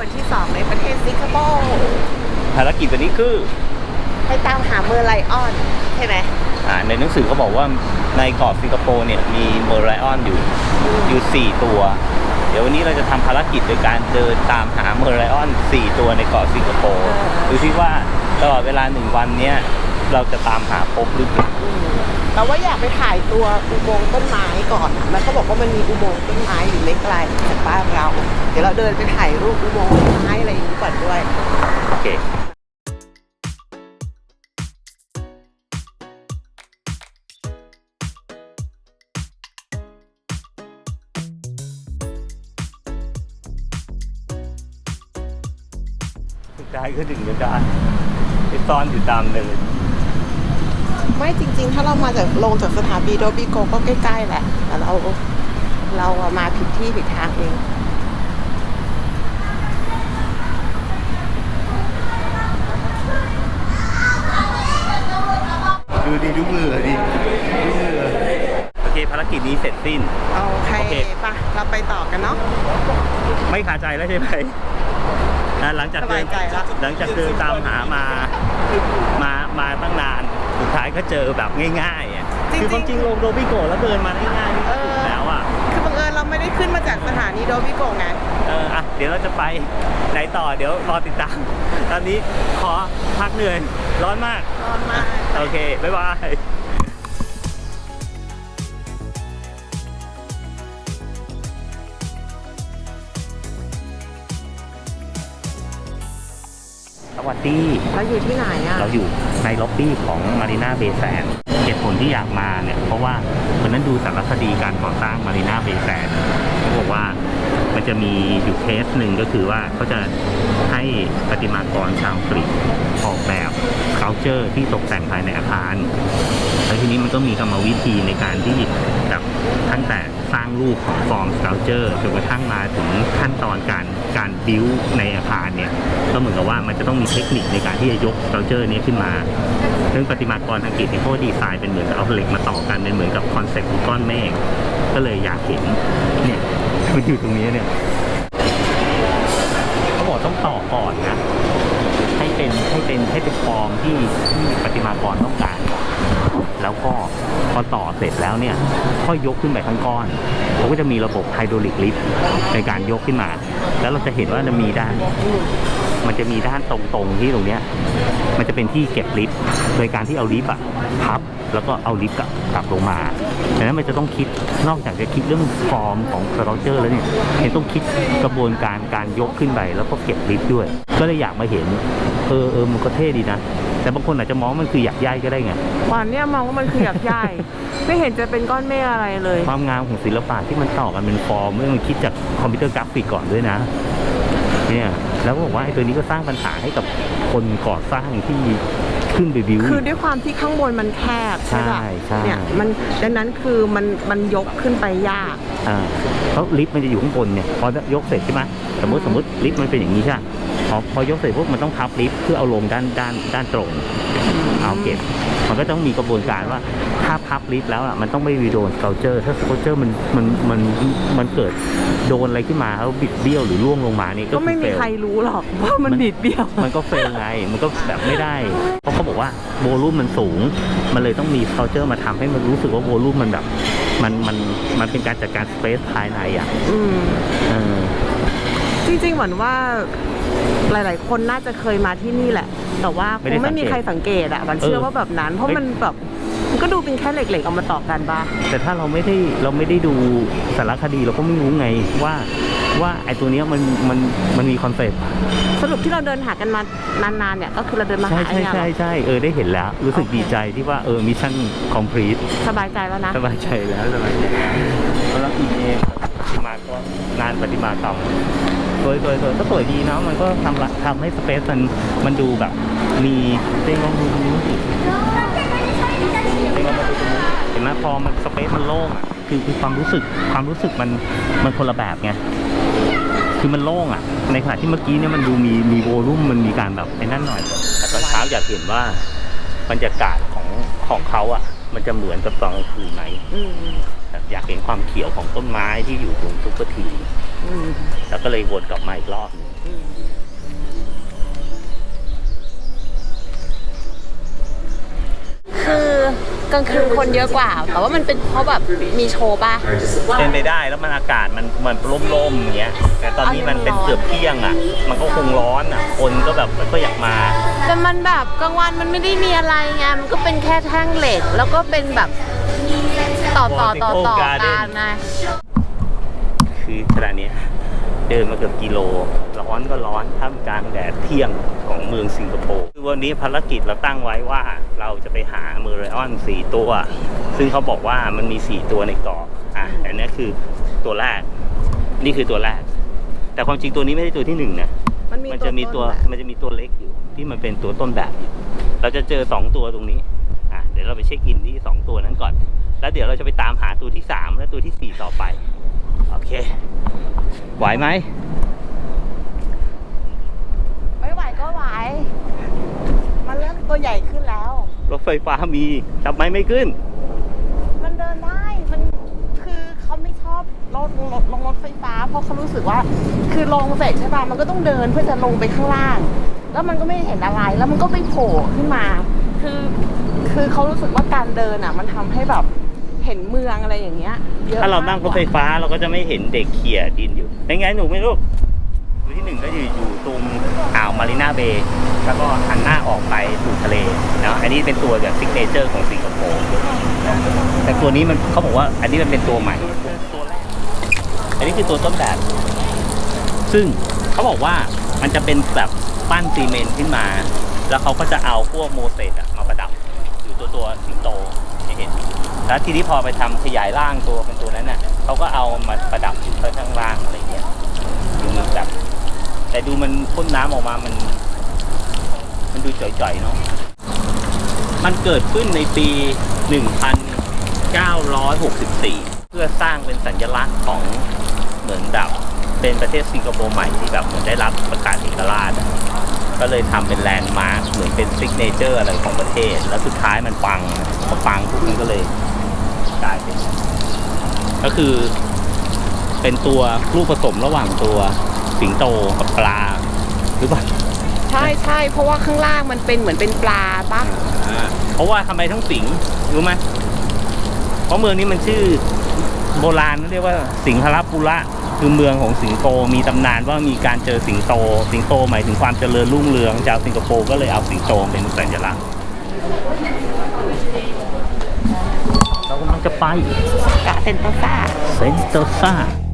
วันที่ 2 ในประเทศสิงคโปร์ภารกิจวันนี้คือ ไปตามหาเมอร์ไลออนใช่ไหมอ่าในหนังสือเขาบอกว่าในเกาะสิงคโปร์เนี่ยมีเมอร์ไลออนอยู่อยู่ 4 ตัว เดี๋ยววันนี้เราจะทำภารกิจโดยการเดินตามหาเมอร์ไลออน 4 ตัวในเกาะสิงคโปร์ดูซิว่าตลอดเวลาหนึ่งวันเนี้ยเราจะตามหาพบหรือเปล่า อืม แต่ว่าอยากไปถ่ายตัวอุโมงค์ต้นไม้ก่อนอะแล้วก็บอกว่ามันมีอุโมงค์ต้นไม้อยู่ไม่ไกลจากบ้านเรา เดี๋ยวเราเดินไปถ่ายรูปอุโมงค์ต้นไม้อะไรอย่างนี้ก่อนด้วย โอเค สุดท้ายก็ถึงจะได้ไปซ่อนอยู่ตามเลย ไม่จริง ๆ ถ้าเรามาจากลงจากสถานีโดบิโกก็ใกล้ๆแหละแต่เราเราอะมาผิดที่ผิดทางเองดูดิดูมือดิดูมือโอเคภารกิจนี้เสร็จสิ้น โอเคโอเค ปะเราไปต่อกันเนาะ ไม่คาใจแล้วใช่ไหมอะหลังจากเดินสบายใจละ หลังจากเดินตามหามา มา มาตั้งนาน สุดท้ายก็เจอแบบง่ายๆอะจริงๆ คือความจริงลงโรบิโกะแล้วเดินมาง่ายๆนี่ก็ถึงแล้วอะคือบังเอิญเราไม่ได้ขึ้นมาจากสถานีโดบิโกไง เอออะเดี๋ยวเราจะไปไหนต่อเดี๋ยวรอติดตาม ตอนนี้ขอพักเหนื่อยร้อนมาก ร้อนมาก โอเค บ๊ายบาย วัสดีเราอยู่ที่ไหนอะเราอยู่ในล็อบบี้ของมารีนาเบย์แซนเหตุผลที่อยากมาเนี่ยเพราะว่าวันนั้นดูสารคดีการก่อสร้างมารีนาเบย์แซนเขาบอกว่ามันจะมีอยู่เคสหนึ่งก็คือว่าเขาจะให้ประติมากรชาวอังกฤษออกแบบเคาเจอร์ที่ตกแต่งภายในอาคาร แล้วทีนี้มันก็มีกรรมวิธีในการที่แบบตั้งแต่สร้างรูปของฟอร์มส c าเจอร์จนกระทั่งมาถึงขั้นตอนการการบิวในอาคารเนี่ยก็เหมือนกับว่ามันจะต้องมีเทคนิคในการที่จะยกส c าเจอร์นี้ขึ้นมาซึ่งประติมากรอังกฤษเนี่เขาดีไซน์เป็นเหมือนกับเอาเหล็กมาต่อกันเป็นเหมือนกับคอนเซ็ปต์ของก้อนเมฆก็เลยอยากเห็นเนี่ยมันอยู่ตรงนี้เนี่ยเขาบอกต้องต่อก่อนนะ เป็นให้เป็นให้เป็นฟอร์มที่ที่ปฏิมากรต้องการ แล้วก็พอต่อเสร็จแล้วเนี่ยค่อยยกขึ้นไปทั้งก้อนเขาก็จะมีระบบไฮดรอลิกลิฟต์ในการยกขึ้นมา แล้วเราจะเห็นว่ามันมีด้าน มันจะมีด้านตรงๆที่ตรงเนี้ย มันจะเป็นที่เก็บลิฟต์โดยการที่เอาลิฟต์อะพับ แล้วก็เอาลิฟต์กลับกลับลงมาดังนั้นมันจะต้องคิดนอกจากจะคิดเรื่องฟอร์มของสตรเจอร์แล้วเนี่ยยังต้องคิดกระบวนการการยกขึ้นไปแล้วก็เก็บลิฟต์ด้วย ก็เลยอยากมาเห็น เออเออมันก็เท่ดีนะ แต่บางคนอาจจะมองว่ามันคืออยากย่ายก็ได้ไงวันเนี้ยมองว่ามันคืออยากใหญ่ไม่เห็นจะเป็นก้อนเมฆอะไรเลย ความงามของศิลปะที่มันต่อกันเป็นฟอร์มเมื่อมันคิดจากคอมพิวเตอร์กราฟิกก่อนด้วยนะ เนี่ย แล้วก็บอกว่าไอ้ตัวนี้ก็สร้างปัญหาให้กับคนก่อสร้างที่ขึ้นไปบิว คือด้วยความที่ข้างบนมันแคบใช่ปะใช่ใช่ เนี่ยมันดังนั้นคือมันมันยกขึ้นไปยาก อ่าเพราะลิฟต์มันจะอยู่ข้างบนเนี่ยพอยกเสร็จใช่ไหมสมมติสมมติลิฟต์มันเป็นอย่างนี้ใช่ไหม พอพอยกเสร็จปุ๊บมันต้องพับลิฟต์เพื่อเอาลงด้านด้านด้านตรง เอาเก็บ มันก็ต้องมีกระบวนการว่าถ้าพับลิฟต์แล้วอะมันต้องไม่มีโดนสเกลเจอร์ถ้าสเกลเจอร์มันมันมันมันเกิดโดนอะไรขึ้นมาแล้วบิดเบี้ยวหรือร่วงลงมานี่ก็ก็ไม่มีอ fail ใครรู้หรอกว่ามันบิดเบี้ยว มันก็เฟลไงมันก็แบบไม่ได้ เพราะเขาบอกว่าโวลูมมันสูง มันเลยต้องมีเคาเจอร์มาทำให้มันรู้สึกว่าโวลูมมันแบบมันมันมันเป็นการจัดการสเปซภายในอะอืมเออจริงๆเหมือนว่า หลาย ๆ คนน่าจะเคยมาที่นี่แหละ แต่ว่าคงไม่มีใครสังเกตอะมันเชื่อว่าแบบนั้น เพราะมันแบบมันก็ดูเป็นแค่เหล็ก ๆ เอามาต่อกันบ้าแต่ถ้าเราไม่ได้เราไม่ได้ดูสารคดีเราก็ไม่รู้ไงว่าว่าไอ้ตัวเนี้ยมันมันมันมีคอนเซ็ปต์สรุปที่เราเดินหากันมานานๆเนี่ยก็คือเราเดินมาใช่หาไอ้ใช่เนี่ยเหรใช่อใช่เออได้เห็นแล้ว รู้สึกโอเคดีใจที่ว่าเออมิชชั่นคอมพลีทสบายใจแล้วนะ สบายใจแล้วสบายใจแล้วอีเองปฏิมาก็งานปฏิมากรรม สวยสวยสวยก็สวยดีเนาะมันก็ทำละทำให้สเปซมันมันดูแบบ มีเต้งลองดูตรงนี้สิเต้งลองมาดูตรงนี้เห็นไหมพอมันสเปซมันโล่งอะคือคือความรู้สึกความรู้สึกมันมันคนละแบบไงคือมันโล่งอะ ในขณะที่เมื่อกี้เนี่ยมันดูมีมีโวลุ่มมันมีการแบบไอ้นั่นหน่อยแต่ตอนเช้าอยากเห็นว่าบรรยากาศของของเขาอะ มันจะเหมือนกับตอนกลางคืนไหม อืมแบบอยากเห็นความเขียวของต้นไม้ที่อยู่ตรงซุปเปอร์ทีอืมแล้วก็เลยวนกลับมาอีกรอบหนึงอคือกลางคืนคนเยอะกว่า แต่ว่ามันเป็นเพราะแบบมีโชว์ป่ะเป็นไปได้แล้วมันอากาศมันมันร่มๆอย่างเงี้ย แต่ตอนนี้มันเป็นเกือบเที่ยงอะ มันก็คงร้อนอะ คนก็แบบไม่ค่อยอยากมา แต่มันแบบกลางวันมันไม่ได้มีอะไรไง มันก็เป็นแค่แท่งเหล็ก แล้วก็เป็นแบบ ต่อต่อต่อต่อ Vertical กัน Garden นะคือขณะเนี้ยเดินมาเกือบกิโล ร้อนก็ร้อนท่ามกลางแดดเที่ยงของเมืองสิงคโปร์คือวันนี้ภารกิจเราตั้งไว้ว่าเราจะไปหาเมอร์ไรออนสี่ตัว ซึ่งเขาบอกว่ามันมีสี่ตัวในเกาะอะอันนี้คือตัวแรก นี่คือตัวแรก แต่ความจริงตัวนี้ไม่ใช่ตัวที่หนึ่งนะมันมีมันจะมีตัวต้นแบบมันจะมีตัวเล็กอยู่ ที่มันเป็นตัวต้นแบบอยู่เราจะเจอสองตัวตรงนี้อะเดี๋ยวเราไปเช็คอินที่สองตัวนั้นก่อน แล้วเดี๋ยวเราจะไปตามหาตัวที่สามและตัวที่สี่ต่อไป โอเค ไหวไหมไม่ไหวก็ไหว มันเริ่มตัวใหญ่ขึ้นแล้ว รถไฟฟ้ามีทำไมไม่ขึ้น มันเดินได้ มันคือเขาไม่ชอบรถรถลงรถไฟฟ้า เพราะเขารู้สึกว่า คือลงเสร็จใช่ป่ะ มันก็ต้องเดินเพื่อจะลงไปข้างล่าง แล้วมันก็ไม่เห็นอะไร แล้วมันก็ไม่โผล่ขึ้นมา คือคือเขารู้สึกว่าการเดินอะ มันทำให้แบบเห็นเมืองอะไรอย่างเงี้ยเยอะถ้าเรานั่งรถไฟมกกว่ฟ้าเราก็จะไม่เห็นเด็กเขี่ยดินอยู่เป็นไงหนูไม่รู้ตัวที่หนึ่งก็อยู่อยู่ตรงอ่าวมารีนาเบย์แล้วก็หันหน้าออกไปสู่ทะเลนะอันนี้เป็นตัวแบบซิกเนเจอร์ของสิงคโปร์แต่ตัวนี้มันเขาบอกว่าอันนี้มันเป็นตัวใหม่ตัวแรกอันนี้คือตัวต้นแบบ ซึ่งเขาบอกว่ามันจะเป็นแบบปั้นซีเมนต์ขึ้นมา แล้วเขาก็จะเอาพวกโมเสสอะมาประดับอยู่ตัวตัวสิงโตให้เห็นแล้วทีนี้พอไปทำขยายร่างตัวเป็นตัวนั้นน่ะเขาก็เอามาประดับอยู่ข้างล่างอะไรเงี้ยดูมันแบบแต่ดูมันพ่นน้ำออกมามัน มันดูจ่อยๆเนาะมันเกิดขึ้นในปี 1964 เพื่อสร้างเป็นสัญลักษณ์ของเหมือนแบบเป็นประเทศสิงคโปร์ใหม่ที่แบบเหมือนได้รับประกาศเอกราช ก็เลยทำเป็นแลนด์มาร์คเหมือนเป็นซิกเนเจอร์อะไรของประเทศ แล้วสุดท้ายมันปังพอปังปุ๊บมันก็เลยกลายเป็น ก็คือ เป็นตัวลูกผสมระหว่างตัวสิงโตกับปลาหรือเปล่าใช่ใช่เพราะว่าข้างล่างมันเป็นเหมือนเป็นปลาปะอ่าเพราะว่าทำไมทั้งสิงรู้ไหมเพราะเมืองนี้มันชื่อโบราณเรียกว่าสิงหราปุระ คือเมืองของสิงโตมีตำนานว่ามีการเจอสิงโต สิงโตหมายถึงความเจริญรุ่งเรืองชาวสิงคโปร์ก็เลยเอาสิงโตเป็นสัญลักษณ์เรากำลังจะไปกะเซนโตซ่าเซนโตซาเรา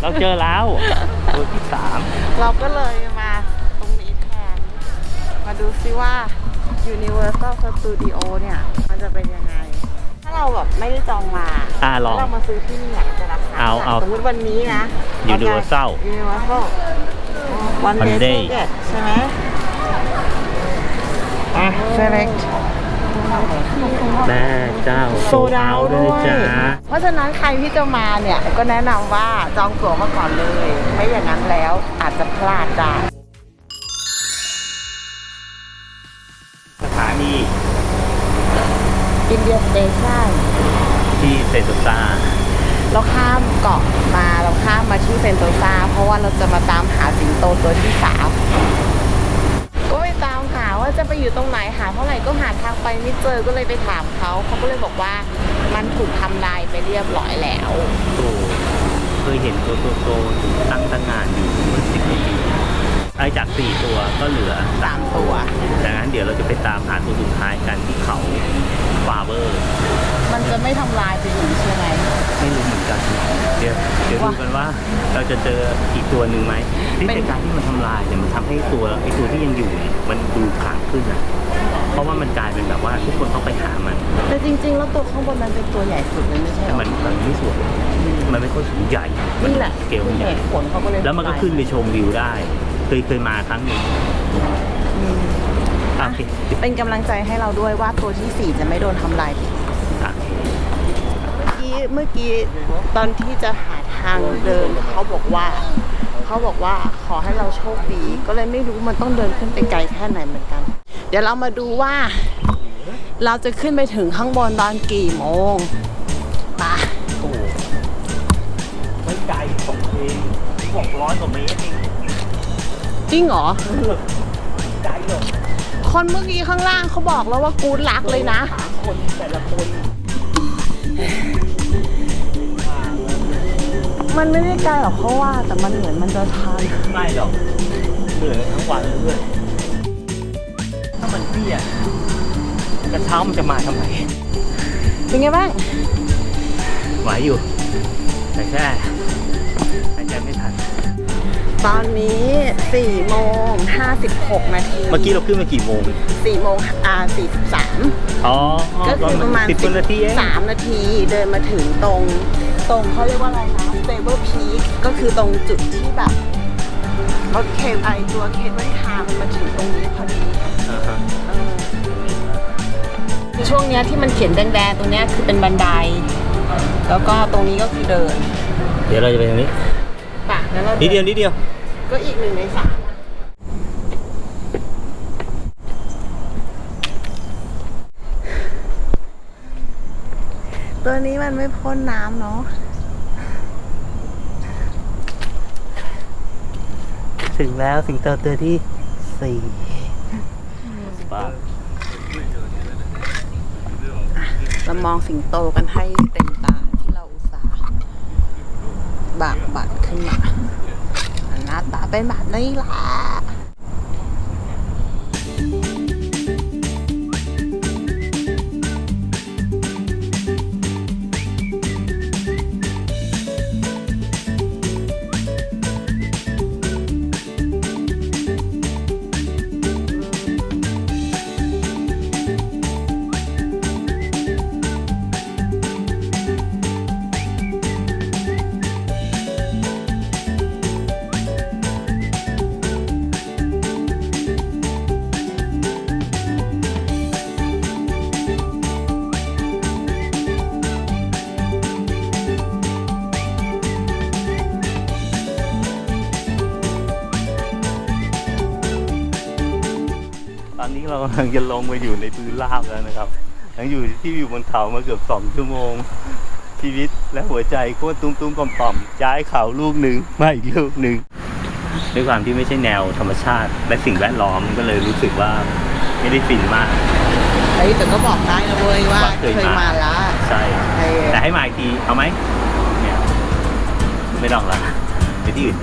เราเจอแล้วตัวที่สามเราก็เลยมาตรงนี้แทน มาดูซิว่า Universal Studio เนี่ย มันจะเป็นยังไง ถ้าเราแบบไม่ได้จองมาอ่าลอง แล้วเรามาซื้อที่นี่เนี่ยจะราคาเอาเอาสมมติวันนี้นะ Universal Universal One One Day day Ticket ใช่ไหมอะ select แม่เจ้าโซดาวด้ด้ววยยจ้าเพราะฉะนั้นใครที่จะมาเนี่ยก็แนะนำว่าจองตั๋วมาก่อนเลย ไม่อย่างนั้นแล้วอาจจะพลาดได้ สถานีอินเดียสเตชันที่เซนโตซาเราข้ามเกาะมาเราข้ามมาที่เซนโตซาเพราะว่าเราจะมาตามหาสิงโตตัวที่สามก็ไปตามหาว่าจะ ไปอยู่ตรงไหนหาเท่าไหร่ก็หาทางไปไม่เจอก็เลยไปถามเขาเขาก็เลยบอกว่ามันถูกทำลายไปเรียบร้อยแล้วโตเคยเห็นตัวโตๆอยู่ตั้งตั้งงานอยู่เมื่อสิบกว่าปีไอ้จากสี่ตัวก็เหลือสามตัวดังนั้นเดี๋ยวเราจะไปตามหาตัวสุดท้ายกันที่เขาฟาเวอร์ มันจะไม่ทำลายไปอีกใช่ไหมไม่รู้เหมือนกัน เดี๋ยวเดี๋ยวดูกันว่าเราจะเจออีกตัวหนึ่งไหมที่เป็ นแต่การที่มันทำลายเนี่ยมันทำให้ตัวไอ้ตัวที่ยังอยู่เนี่ยมันดูขลังขึ้นอะเพราะว่ามันกลายเป็นแบบว่าทุกคนต้องไปหามันแต่จริง ๆ แล้วตัวข้างบนมันเป็นตัวใหญ่สุดเลยไม่ใช่เหรแต่อ มันมันไม่สวยมันไม่ค่อยสูงใหญ่นี่แหละสเกลมันใหญ่เหตุผลเขาก็เลยแล้วมันก็ขึ้นไปชมวิวได้ เคยเคยมาครั้งหนึ่งอืมอะโอเคเป็นกำลังใจให้เราด้วยว่าตัวที่สี่จะไม่โดนทำลายอีกอะโอเคเมื่อกี้เมื่อกี้ตอนที่จะหาทางเดินเขาบอกว่า เขาบอกว่าขอให้เราโชคดี ก็เลยไม่รู้มันต้องเดินขึ้นไปไกลแค่ไหนเหมือนกัน เดี๋ยวเรามาดูว่า เราจะขึ้นไปถึงข้างบนตอนกี่โมงไปะโอ้โหไม่ไกลสองเองหกร้อยกว่าเมตรเองจริงเหรอไกลหรอกคนเมื่อกี้ข้างล่างเขาบอกแล้วว่ากูดลักเลยนะสามคนแต่ละคน มันไม่ได้ไกลหรอกเขาว่า แต่มันเหมือนมันจะชันไม่หรอกเหนื่อยทั้งวันเลยเพื่อนถ้ามันเตี้ยกระเช้ามันจะมาทำไมเป็นไงบ้าง ไหวอยู่ แต่แค่หายใจไม่ทัน ตอนนี้4โมง56นาทีเมื่อกี้เราขึ้นมากี่โมง4โมงอ่า43อ๋อก็คือประมาณสิบกว่านาทีเอง3นาทีเดินมาถึงตรง ตรงเขาเรียกว่าอะไรนะ Stable Peak ก็คือตรงจุดที่แบบรถเคไอตัวเคเบิลคาร์มันมาถึงตรงนี้พอดีอ่าฮะเออคือช่วงเนี้ยที่มันเขียนแดงๆตรงเนี้ยคือเป็นบันได แล้วก็ตรงนี้ก็คือเดิน เดี๋ยวเราจะไปทางนี้ ป่ะแล้วเรานิดเดียวนิดเดียว ก็อีกหนึ่งในสามตัวนี้มันไม่พ่นน้ำเนาะถึงแล้วสิงโตตัวที่สี่ป้าเรามองสิงโตกันให้เต็มตาที่เราอุตส่าห์ บากบัตรขึ้นมา หน้าตาเป็นแบบนี้แหละ ลังจะลงไปอยู่ในพื้นราบแล้วนะครับยังอยู่ที่อยู่บนเขามาเกือบสองชั่วโมง ชีวิตและหัวใจโคตรตุ้มตุ้มๆต่อมๆย้ายเขาลูกหนึ่งมาอีกลูกหนึ่งด้วยความที่ไม่ใช่แนวธรรมชาติ และสิ่งแวดล้อมก็เลยรู้สึกว่าไม่ได้ฟินมากเฮ้ยแต่ก็บอกได้นะเว้ยว่าว่าเคยเคยมามาแล้วใช่เออแต่ให้มาอีกทีเอาไหมเนี่ยไม่ต้องละไปที่อื่น